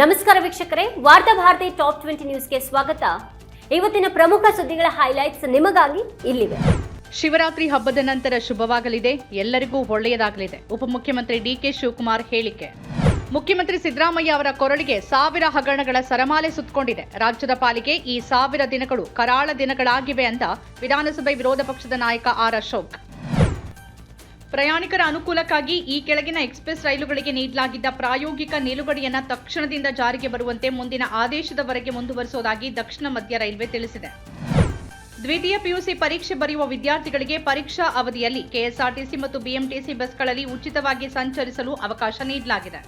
ನಮಸ್ಕಾರ ವೀಕ್ಷಕರೇ, ವಾರ್ತಾ ಭಾರತಿ ಟಾಪ್ ಟ್ವೆಂಟಿ ನ್ಯೂಸ್ಗೆ ಸ್ವಾಗತ. ಇವತ್ತಿನ ಪ್ರಮುಖ ಸುದ್ದಿಗಳ ಹೈಲೈಟ್ಸ್ ನಿಮಗಾಗಿ ಇಲ್ಲಿವೆ. ಶಿವರಾತ್ರಿ ಹಬ್ಬದ ನಂತರ ಶುಭವಾಗಲಿದೆ, ಎಲ್ಲರಿಗೂ ಒಳ್ಳೆಯದಾಗಲಿದೆ, ಉಪಮುಖ್ಯಮಂತ್ರಿ ಡಿಕೆ ಶಿವಕುಮಾರ್ ಹೇಳಿಕೆ. ಮುಖ್ಯಮಂತ್ರಿ ಸಿದ್ದರಾಮಯ್ಯ ಅವರ ಕೊರಳಿಗೆ ಸಾವಿರ ಹಗರಣಗಳ ಸರಮಾಲೆ ಸುತ್ತಕೊಂಡಿದೆ ರಾಜ್ಯದ ಪಾಲಿಗೆ ಈ ಸಾವಿರ ದಿನಗಳು ಕರಾಳ ದಿನಗಳಾಗಿವೆ ಅಂತ ವಿಧಾನಸಭೆ ವಿರೋಧ ಪಕ್ಷದ ನಾಯಕ ಆರ್ ಅಶೋಕ್. ಪ್ರಯಾಣಿಕರ ಅನುಕೂಲಕ್ಕಾಗಿ ಈ ಕೆಳಗಿನ ಎಕ್ಸ್ಪ್ರೆಸ್ ರೈಲುಗಳಿಗೆ ನೀಡಲಾಗಿದ್ದ ಪ್ರಾಯೋಗಿಕ ನಿಲುಗಡೆಯನ್ನ ತಕ್ಷಣದಿಂದ ಜಾರಿಗೆ ಬರುವಂತೆ ಮುಂದಿನ ಆದೇಶದವರೆಗೆ ಮುಂದುವರಿಸುವುದಾಗಿ ದಕ್ಷಿಣ ಮಧ್ಯ ರೈಲ್ವೆ ತಿಳಿಸಿದೆ. ದ್ವಿತೀಯ ಪಿಯುಸಿ ಪರೀಕ್ಷೆ ಬರೆಯುವ ವಿದ್ಯಾರ್ಥಿಗಳಿಗೆ ಪರೀಕ್ಷಾ ಅವಧಿಯಲ್ಲಿ ಕೆಎಸ್ಆರ್ಟಿಸಿ ಮತ್ತು ಬಿಎಂಟಿಸಿ ಬಸ್ಗಳಲ್ಲಿ ಉಚಿತವಾಗಿ ಸಂಚರಿಸಲು ಅವಕಾಶ ನೀಡಲಾಗಿದೆ.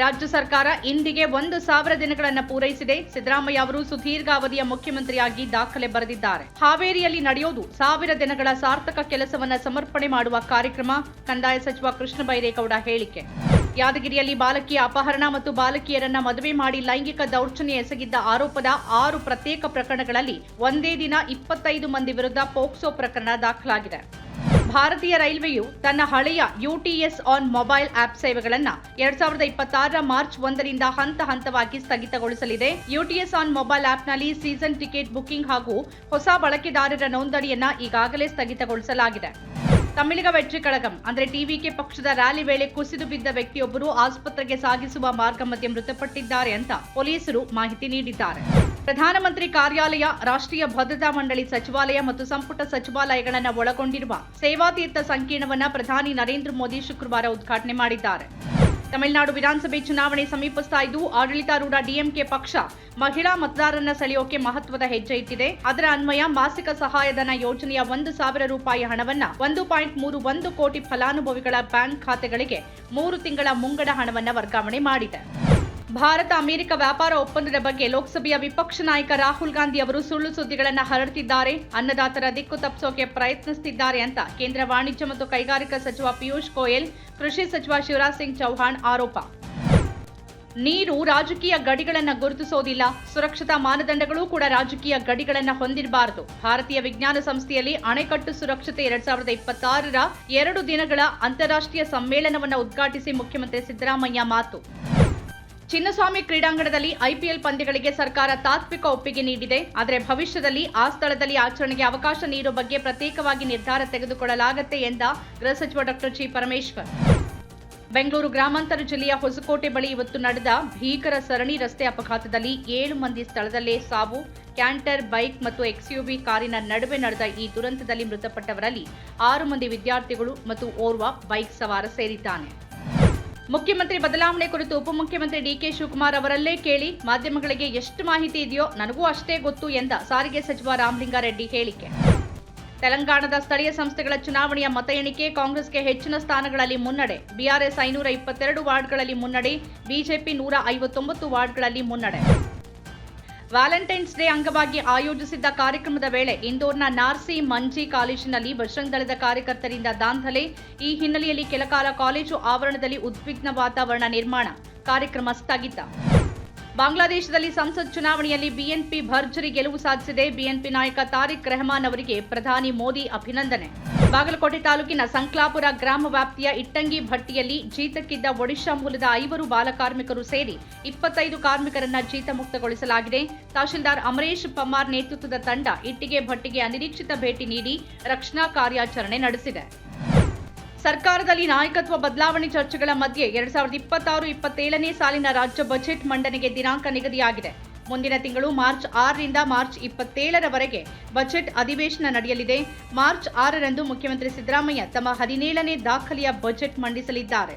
ರಾಜ್ಯ ಸರ್ಕಾರ ಇಂದಿಗೆ ಒಂದು ಸಾವಿರ ದಿನಗಳನ್ನು ಪೂರೈಸಿದೆ. ಸಿದ್ದರಾಮಯ್ಯ ಅವರು ಸುದೀರ್ಘ ಅವಧಿಯ ಮುಖ್ಯಮಂತ್ರಿಯಾಗಿ ದಾಖಲೆ ಬರೆದಿದ್ದಾರೆ. ಹಾವೇರಿಯಲ್ಲಿ ನಡೆಯೋದು ಸಾವಿರ ದಿನಗಳ ಸಾರ್ಥಕ ಕೆಲಸವನ್ನು ಸಮರ್ಪಣೆ ಮಾಡುವ ಕಾರ್ಯಕ್ರಮ, ಕಂದಾಯ ಸಚಿವ ಕೃಷ್ಣ ಬೈರೇಗೌಡ ಹೇಳಿಕೆ. ಯಾದಗಿರಿಯಲ್ಲಿ ಬಾಲಕಿಯ ಅಪಹರಣ ಮತ್ತು ಬಾಲಕಿಯರನ್ನ ಮದುವೆ ಮಾಡಿ ಲೈಂಗಿಕ ದೌರ್ಜನ್ಯ ಎಸಗಿದ್ದ ಆರೋಪದ ಆರು ಪ್ರತ್ಯೇಕ ಪ್ರಕರಣಗಳಲ್ಲಿ ಒಂದೇ ದಿನ ಇಪ್ಪತ್ತೈದು ಮಂದಿ ವಿರುದ್ಧ ಪೋಕ್ಸೋ ಪ್ರಕರಣ ದಾಖಲಾಗಿದೆ. ಭಾರತೀಯ ರೈಲ್ವೆಯು ತನ್ನ ಹಳೆಯ ಯುಟಿಎಸ್ ಆನ್ ಮೊಬೈಲ್ ಆಪ್ ಸೇವೆಗಳನ್ನು ಎರಡ್ ಸಾವಿರದ ಇಪ್ಪತ್ತಾರರ ಮಾರ್ಚ್ ಒಂದರಿಂದ ಹಂತ ಹಂತವಾಗಿ ಸ್ಥಗಿತಗೊಳಿಸಲಿದೆ. ಯುಟಿಎಸ್ ಆನ್ ಮೊಬೈಲ್ ಆಪ್ನಲ್ಲಿ ಸೀಸನ್ ಟಿಕೆಟ್ ಬುಕಿಂಗ್ ಹಾಗೂ ಹೊಸ ಬಳಕೆದಾರರ ನೋಂದಣಿಯನ್ನ ಈಗಾಗಲೇ ಸ್ಥಗಿತಗೊಳಿಸಲಾಗಿದೆ. ತಮಿಳಿಗ ವೆಟ್ರಿ ಕಳಗಂ. ಅಂದ್ರೆ ಟಿವಿಕೆ ಪಕ್ಷದ ರ್ಯಾಲಿ ವೇಳೆ ಕುಸಿದು ಬಿದ್ದ ವ್ಯಕ್ತಿಯೊಬ್ಬರು ಆಸ್ಪತ್ರೆಗೆ ಸಾಗಿಸುವ ಮಾರ್ಗ ಮಧ್ಯೆ ಮೃತಪಟ್ಟಿದ್ದಾರೆ ಅಂತ ಪೊಲೀಸರು ಮಾಹಿತಿ ನೀಡಿದ್ದಾರೆ. ಪ್ರಧಾನಮಂತ್ರಿ ಕಾರ್ಯಾಲಯ, ರಾಷ್ಟ್ರೀಯ ಭದ್ರತಾ ಮಂಡಳಿ ಸಚಿವಾಲಯ ಮತ್ತು ಸಂಪುಟ ಸಚಿವಾಲಯಗಳನ್ನು ಒಳಗೊಂಡಿರುವ ಸೇವಾತೀರ್ಥ ಸಂಕೀರ್ಣವನ್ನು ಪ್ರಧಾನಿ ನರೇಂದ್ರ ಮೋದಿ ಶುಕ್ರವಾರ ಉದ್ಘಾಟನೆ ಮಾಡಿದ್ದಾರೆ. ತಮಿಳುನಾಡು ವಿಧಾನಸಭೆ ಚುನಾವಣೆ ಸಮೀಪಿಸ್ತಾ ಇದ್ದು, ಆಡಳಿತಾರೂಢ ಡಿಎಂಕೆ ಪಕ್ಷ ಮಹಿಳಾ ಮತದಾರರನ್ನ ಸೆಳೆಯೋಕೆ ಮಹತ್ವದ ಹೆಜ್ಜೆ ಇಟ್ಟಿದೆ. ಅದರ ಅನ್ವಯ ಮಾಸಿಕ ಸಹಾಯಧನ ಯೋಜನೆಯ ಒಂದು ಸಾವಿರ ರೂಪಾಯಿ ಹಣವನ್ನ ಒಂದು ಪಾಯಿಂಟ್ ಮೂರು ಒಂದು ಕೋಟಿ ಫಲಾನುಭವಿಗಳ ಬ್ಯಾಂಕ್ ಖಾತೆಗಳಿಗೆ ಮೂರು ತಿಂಗಳ ಮುಂಗಡ ಹಣವನ್ನ ವರ್ಗಾವಣೆ ಮಾಡಿದೆ. ಭಾರತ ಅಮೆರಿಕ ವ್ಯಾಪಾರ ಒಪ್ಪಂದದ ಬಗ್ಗೆ ಲೋಕಸಭೆಯ ವಿಪಕ್ಷ ನಾಯಕ ರಾಹುಲ್ ಗಾಂಧಿ ಅವರು ಸುಳ್ಳು ಸುದ್ದಿಗಳನ್ನು ಹರಡುತ್ತಿದ್ದಾರೆ ಅನ್ನದಾತರ ದಿಕ್ಕು ತಪ್ಪಿಸೋಕೆ ಪ್ರಯತ್ನಿಸುತ್ತಿದ್ದಾರೆ ಅಂತ ಕೇಂದ್ರ ವಾಣಿಜ್ಯ ಮತ್ತು ಕೈಗಾರಿಕಾ ಸಚಿವ ಪಿಯೂಷ್ ಗೋಯಲ್, ಕೃಷಿ ಸಚಿವ ಶಿವರಾಜ್ ಸಿಂಗ್ ಚೌಹಾಣ್ ಆರೋಪ. ನೀರು ರಾಜಕೀಯ ಗಡಿಗಳನ್ನ ಗುರುತಿಸೋದಿಲ್ಲ. ಸುರಕ್ಷತಾ ಮಾನದಂಡಗಳು ಕೂಡ ರಾಜಕೀಯ ಗಡಿಗಳನ್ನು ಹೊಂದಿರಬಾರದು. ಭಾರತೀಯ ವಿಜ್ಞಾನ ಸಂಸ್ಥೆಯಲ್ಲಿ ಅಣೆಕಟ್ಟು ಸುರಕ್ಷತೆ ಎರಡ್ ಸಾವಿರದ ಇಪ್ಪತ್ತಾರರ ಎರಡು ದಿನಗಳ ಅಂತಾರಾಷ್ಟ್ರೀಯ ಸಮ್ಮೇಳನವನ್ನ ಉದ್ಘಾಟಿಸಿ ಮುಖ್ಯಮಂತ್ರಿ ಸಿದ್ದರಾಮಯ್ಯ ಮಾತು. ಚಿನ್ನಸ್ವಾಮಿ ಕ್ರೀಡಾಂಗಣದಲ್ಲಿ ಐಪಿಎಲ್ ಪಂದ್ಯಗಳಿಗೆ ಸರ್ಕಾರ ತಾತ್ವಿಕ ಒಪ್ಪಿಗೆ ನೀಡಿದೆ. ಆದರೆ ಭವಿಷ್ಯದಲ್ಲಿ ಆ ಸ್ಥಳದಲ್ಲಿ ಆಚರಣೆಗೆ ಅವಕಾಶ ನೀಡುವ ಬಗ್ಗೆ ಪ್ರತ್ಯೇಕವಾಗಿ ನಿರ್ಧಾರ ತೆಗೆದುಕೊಳ್ಳಲಾಗುತ್ತೆ ಎಂದ ಗೃಹ ಸಚಿವ ಡಾಕ್ಟರ್ ಜಿ ಪರಮೇಶ್ವರ್. ಬೆಂಗಳೂರು ಗ್ರಾಮಾಂತರ ಜಿಲ್ಲೆಯ ಹೊಸಕೋಟೆ ಬಳಿ ಇವತ್ತು ನಡೆದ ಭೀಕರ ಸರಣಿ ರಸ್ತೆ ಅಪಘಾತದಲ್ಲಿ ಏಳು ಮಂದಿ ಸ್ಥಳದಲ್ಲೇ ಸಾವು, ಕ್ಯಾಂಟರ್, ಬೈಕ್ ಮತ್ತು ಎಕ್ಸ್ಯುವಿ ಕಾರಿನ ನಡುವೆ ನಡೆದ ಈ ದುರಂತದಲ್ಲಿ ಮೃತಪಟ್ಟವರಲ್ಲಿ ಆರು ಮಂದಿ ವಿದ್ಯಾರ್ಥಿಗಳು ಮತ್ತು ಓರ್ವ ಬೈಕ್ ಸವಾರ ಸೇರಿದ್ದಾನೆ. ಮುಖ್ಯಮಂತ್ರಿ ಬದಲಾವಣೆ ಕುರಿತು ಉಪಮುಖ್ಯಮಂತ್ರಿ ಡಿಕೆ ಶಿವಕುಮಾರ್ ಅವರಲ್ಲೇ ಕೇಳಿ ಮಾಧ್ಯಮಗಳಿಗೆ ಎಷ್ಟು ಮಾಹಿತಿ ಇದೆಯೋ ನನಗೂ ಅಷ್ಟೇ ಗೊತ್ತು ಎಂದ ಸಾರಿಗೆ ಸಚಿವ ರಾಮಲಿಂಗಾರೆಡ್ಡಿ ಹೇಳಿಕೆ. ತೆಲಂಗಾಣದ ಸ್ಥಳೀಯ ಸಂಸ್ಥೆಗಳ ಚುನಾವಣೆಯ ಮತ ಎಣಿಕೆ ಕಾಂಗ್ರೆಸ್ಗೆ ಹೆಚ್ಚಿನ ಸ್ಥಾನಗಳಲ್ಲಿ ಮುನ್ನಡೆ. ಬಿಆರ್ಎಸ್ ಐನೂರ ಇಪ್ಪತ್ತೆರಡು ವಾರ್ಡ್ಗಳಲ್ಲಿ ಮುನ್ನಡೆ. ಬಿಜೆಪಿ ನೂರ ಐವತ್ತೊಂಬತ್ತು ವಾರ್ಡ್ಗಳಲ್ಲಿ ಮುನ್ನಡೆ. ವ್ಯಾಲೆಂಟೈನ್ಸ್ ಡೇ ಅಂಗವಾಗಿ ಆಯೋಜಿಸಿದ್ದ ಕಾರ್ಯಕ್ರಮದ ವೇಳೆ ಇಂದೋರ್ನ ನಾರ್ಸಿ ಮಂಜಿ ಕಾಲೇಜಿನಲ್ಲಿ ಬಜರಂಗ್ ದಳದ ಕಾರ್ಯಕರ್ತರಿಂದ ದಾಂಧಲೆ. ಈ ಹಿನ್ನೆಲೆಯಲ್ಲಿ ಕೆಲಕಾಲ ಕಾಲೇಜು ಆವರಣದಲ್ಲಿ ಉದ್ವಿಗ್ನ ವಾತಾವರಣ ನಿರ್ಮಾಣ ಕಾರ್ಯಕ್ರಮ ಸ್ಥಗಿತ. ಬಾಂಗ್ಲಾದೇಶದಲ್ಲಿ ಸಂಸತ್ ಚುನಾವಣೆಯಲ್ಲಿ ಬಿಎನ್ಪಿ ಭರ್ಜರಿ ಗೆಲುವು ಸಾಧಿಸಿದೆ. ಬಿಎನ್ಪಿ ನಾಯಕ ತಾರಿಕ್ ರೆಹಮಾನ್ ಅವರಿಗೆ ಪ್ರಧಾನಿ ಮೋದಿ ಅಭಿನಂದನೆ. ಬಾಗಲಕೋಟೆ ತಾಲೂಕಿನ ಸಂಕ್ಲಾಪುರ ಗ್ರಾಮ ವ್ಯಾಪ್ತಿಯ ಇಟ್ಟಂಗಿ ಭಟ್ಟಿಯಲ್ಲಿ ಜೀತಕ್ಕಿದ್ದ ಒಡಿಶಾ ಮೂಲದ ಐವರು ಬಾಲಕಾರ್ಮಿಕರು ಸೇರಿ ಇಪ್ಪತ್ತೈದು ಕಾರ್ಮಿಕರನ್ನ ಜೀತ ಮುಕ್ತಗೊಳಿಸಲಾಗಿದೆ ತಹಶೀಲ್ದಾರ್ ಅಮರೇಶ್ ಪಮ್ಮಾರ್ ನೇತೃತ್ವದ ತಂಡ ಇಟ್ಟಿಗೆ ಭಟ್ಟಿಗೆ ಅನಿರೀಕ್ಷಿತ ಭೇಟಿ ನೀಡಿ ರಕ್ಷಣಾ ಕಾರ್ಯಾಚರಣೆ ನಡೆಸಿದೆ. ಸರ್ಕಾರದಲ್ಲಿ ನಾಯಕತ್ವ ಬದಲಾವಣೆ ಚರ್ಚೆಗಳ ಮಧ್ಯೆ ಎರಡ್ ಸಾವಿರದ ಇಪ್ಪತ್ತಾರು ಇಪ್ಪತ್ತೇಳನೇ ಸಾಲಿನ ರಾಜ್ಯ ಬಜೆಟ್ ಮಂಡನೆಗೆ ದಿನಾಂಕ ನಿಗದಿಯಾಗಿದೆ. ಮುಂದಿನ ತಿಂಗಳು ಮಾರ್ಚ್ ಆರರಿಂದ ಮಾರ್ಚ್ ಇಪ್ಪತ್ತೇಳರವರೆಗೆ ಬಜೆಟ್ ಅಧಿವೇಶನ ನಡೆಯಲಿದೆ. ಮಾರ್ಚ್ ಆರರಂದು ಮುಖ್ಯಮಂತ್ರಿ ಸಿದ್ದರಾಮಯ್ಯ ತಮ್ಮ ಹದಿನೇಳನೇ ದಾಖಲೆಯ ಬಜೆಟ್ ಮಂಡಿಸಲಿದ್ದಾರೆ.